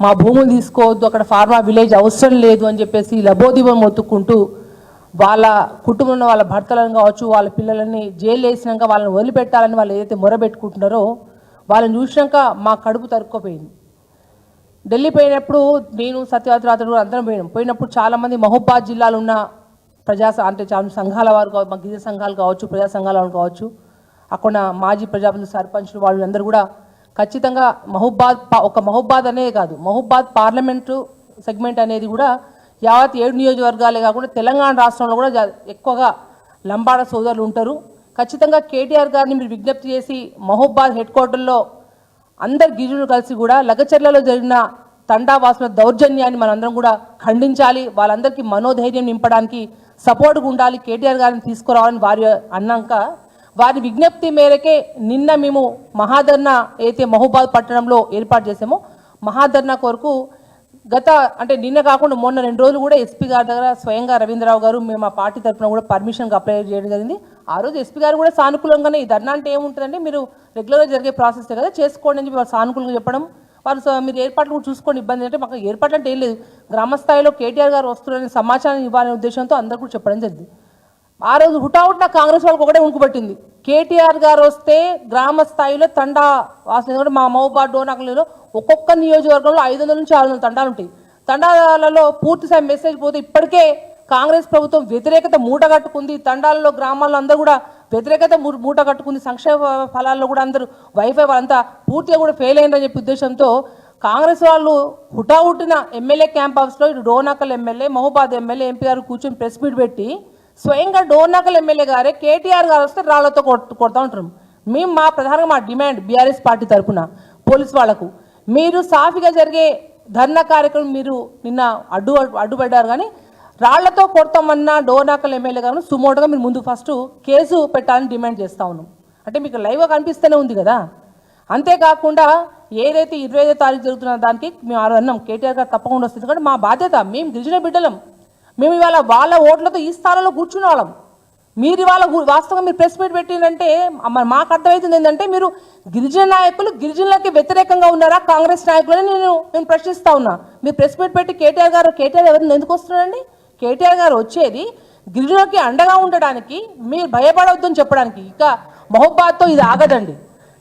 మా భూములు తీసుకోవద్దు అక్కడ ఫార్మా విలేజ్ అవసరం లేదు అని చెప్పేసి లబోదీపం మొత్తుకుంటూ వాళ్ళ కుటుంబంలో వాళ్ళ భర్తలను కావచ్చు వాళ్ళ పిల్లలని జైలు వేసినాక వాళ్ళని వదిలిపెట్టాలని వాళ్ళు ఏదైతే మొరబెట్టుకుంటున్నారో వాళ్ళని చూసినాక మా కడుపు తరుక్కుపోయింది. ఢిల్లీ పోయినప్పుడు నేను సత్యవతి అందరం పోయినాం. పోయినప్పుడు చాలామంది మహబూబాద్ జిల్లాలో ఉన్న ప్రజా అంటే చాలా సంఘాల వారు కావచ్చు మా గిరిజన సంఘాలు కావచ్చు ప్రజా సంఘాల వారు కావచ్చు అక్కడ మాజీ ప్రజాపతి సర్పంచులు వాళ్ళు అందరూ కూడా ఖచ్చితంగా మహుబాద్ ఒక మహుబాద్ అనేది కాదు మహుబాద్ పార్లమెంటు సెగ్మెంట్ అనేది కూడా యావత్ ఏడు నియోజకవర్గాలే కాకుండా తెలంగాణ రాష్ట్రంలో కూడా ఎక్కువగా లంబాడ సోదరులు ఉంటారు. ఖచ్చితంగా కేటీఆర్ గారిని మీరు విజ్ఞప్తి చేసి మహబూబాద్ హెడ్ క్వార్టర్లో అందరు గిరిజనులు కలిసి కూడా లగచర్లలో జరిగిన తండావాసుల దౌర్జన్యాన్ని మనందరం కూడా ఖండించాలి. వాళ్ళందరికీ మనోధైర్యం నింపడానికి సపోర్ట్గా ఉండాలి. కేటీఆర్ గారిని తీసుకురావాలని వారి అన్నాక వారి విజ్ఞప్తి మేరకే నిన్న మేము మహాధర్నా అయితే మహబూబాద్ పట్టణంలో ఏర్పాటు చేసామో మహాధర్ణ కొరకు గత అంటే నిన్న కాకుండా మొన్న రెండు రోజులు కూడా ఎస్పీ గారి దగ్గర స్వయంగా రవీంద్రరావు గారు మేము మా పార్టీ తరఫున కూడా పర్మిషన్కి అప్లై చేయడం జరిగింది. ఆ రోజు ఎస్పీ గారు కూడా సానుకూలంగానే ఈ ధర్నా అంటే ఏముంటుందంటే మీరు రెగ్యులర్గా జరిగే ప్రాసెస్ కదా చేసుకోండి అని చెప్పి వాళ్ళు సానుకూలంగా చెప్పడం. వారు మీరు ఏర్పాట్లు కూడా చూసుకోండి ఇబ్బంది అంటే మాకు ఏర్పాట్లు అంటే ఏం లేదు. గ్రామస్థాయిలో కేటీఆర్ గారు వస్తున్నారనే సమాచారం ఇవ్వాలనే ఉద్దేశంతో అందరూ కూడా చెప్పడం జరిగింది. ఆ రోజు హుటాహుటిన కాంగ్రెస్ వాళ్ళకి ఒకటే ఉనుకుపట్టింది కేటీఆర్ గారు వస్తే గ్రామ స్థాయిలో తండా వాసన మా మహబాద్ డోనాకలలో ఒక్కొక్క నియోజకవర్గంలో ఐదు వందల నుంచి ఆరు వందల తండాలు ఉంటాయి. తండాలలో పూర్తి మెసేజ్ పోతే ఇప్పటికే కాంగ్రెస్ ప్రభుత్వం వ్యతిరేకత మూట కట్టుకుంది. తండాలలో గ్రామాల్లో అందరూ కూడా వ్యతిరేకత మూట కట్టుకుంది. సంక్షేమ ఫలాల్లో కూడా అందరూ వైఫై వాళ్ళంతా పూర్తిగా కూడా ఫెయిల్ అయిందని చెప్పి ఉద్దేశంతో కాంగ్రెస్ వాళ్ళు హుటాహుటిన ఎమ్మెల్యే క్యాంప్ హౌస్లో ఇటు Dornakal MLA Mahabubabad MLA MP గారు కూర్చొని ప్రెస్ మీట్ పెట్టి స్వయంగా డోర్నాకల్ ఎమ్మెల్యే గారే కేటీఆర్ గారు వస్తే రాళ్ళతో కొట్- కొడతా ఉంటారు. మేము మా ప్రధానంగా మా డిమాండ్ బీఆర్ఎస్ పార్టీ తరఫున పోలీస్ వాళ్ళకు మీరు సాఫీగా జరిగే ధర్నా కార్యక్రమం మీరు నిన్న అడ్డు అడ్డుపడ్డారు కానీ రాళ్ళతో కొడతామన్న డోర్నాకల్ ఎమ్మెల్యే గారు సుమోటగా మీరు ముందు ఫస్ట్ కేసు పెట్టాలని డిమాండ్ చేస్తా ఉన్నాం. అంటే మీకు లైవ్గా కనిపిస్తూనే ఉంది కదా. అంతేకాకుండా ఏదైతే ఇరవై ఐదో తారీఖు జరుగుతున్న దానికి మేము ఆ అన్నాం. కేటీఆర్ గారు తప్పకుండా వస్తుంది కానీ మా బాధ్యత మేము గిరిజన బిడ్డలం. మేము ఇవాళ వాళ్ళ ఓట్లతో ఈ స్థానంలో కూర్చునే వాళ్ళం. మీరు ఇవాళ వాస్తవంగా మీరు ప్రెస్ మీట్ పెట్టిందంటే మరి మాకు అర్థమవుతుంది ఏంటంటే మీరు గిరిజన నాయకులు గిరిజనులకి వ్యతిరేకంగా ఉన్నారా? కాంగ్రెస్ నాయకులని నేను నేను ప్రశ్నిస్తా ఉన్నా. మీరు ప్రెస్ మీట్ పెట్టి కేటీఆర్ గారు కేటీఆర్ ఎవరిని ఎందుకు వస్తున్నారండి? కేటీఆర్ గారు వచ్చేది గిరిజనులకి అండగా ఉండడానికి మీరు భయపడవద్దని చెప్పడానికి. ఇక మహబాద్తో ఇది ఆగదండి.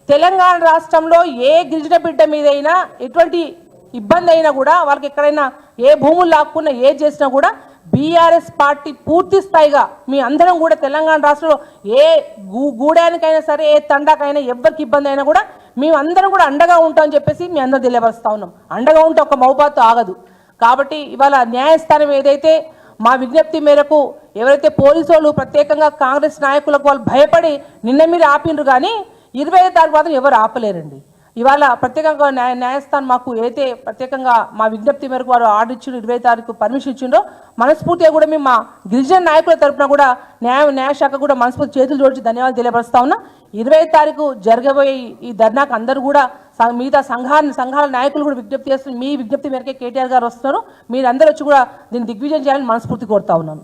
తెలంగాణ రాష్ట్రంలో ఏ గిరిజన బిడ్డ మీదైనా ఎటువంటి ఇబ్బంది అయినా కూడా వాళ్ళకి ఎక్కడైనా ఏ భూములు లాక్కున్నా ఏ చేసినా కూడా బీఆర్ఎస్ పార్టీ పూర్తి స్థాయిగా మీ అందరం కూడా తెలంగాణ రాష్ట్రంలో ఏ గూడానికైనా సరే ఏ తండాకైనా ఎవరికి ఇబ్బంది అయినా కూడా మేము అందరం కూడా అండగా ఉంటామని చెప్పేసి మీ అందరూ తెలియపరుస్తా ఉన్నాం. అండగా ఉంటే ఒక మౌబాతో ఆగదు. కాబట్టి ఇవాళ న్యాయస్థానం ఏదైతే మా విజ్ఞప్తి మేరకు ఎవరైతే పోలీసు వాళ్ళు ప్రత్యేకంగా కాంగ్రెస్ నాయకులకు వాళ్ళు భయపడి నిన్న మీరు ఆపిండ్రు కానీ ఇరవై ఐదు తారీఖు మాత్రం ఎవరు ఆపలేరండి. ఇవాళ ప్రత్యేకంగా న్యాయ న్యాయస్థానం మాకు ఏదైతే ప్రత్యేకంగా మా విజ్ఞప్తి మేరకు వారు ఆర్డర్ ఇచ్చిండ్రు ఇరవై తారీఖు పర్మిషన్ ఇచ్చిండ్రో మనస్ఫూర్తిగా కూడా మేము మా గిరిజన నాయకుల తరపున కూడా న్యాయ న్యాయశాఖ కూడా మనస్ఫూర్తి చేతులు జోడించి ధన్యవాదాలు తెలియపరుస్తా ఉన్నా. ఇరవై తారీఖు జరగబోయే ఈ- ధర్నాకు అందరూ కూడా మిగతా సంఘాన్ని సంఘాల నాయకులు కూడా విజ్ఞప్తి చేస్తున్నారు మీ విజ్ఞప్తి మేరకే కేటీఆర్ గారు వస్తున్నారు. మీరు అందరూ వచ్చి కూడా దీన్ని దిగ్విజయం చేయాలని మనస్ఫూర్తి కోరుతా ఉన్నాను.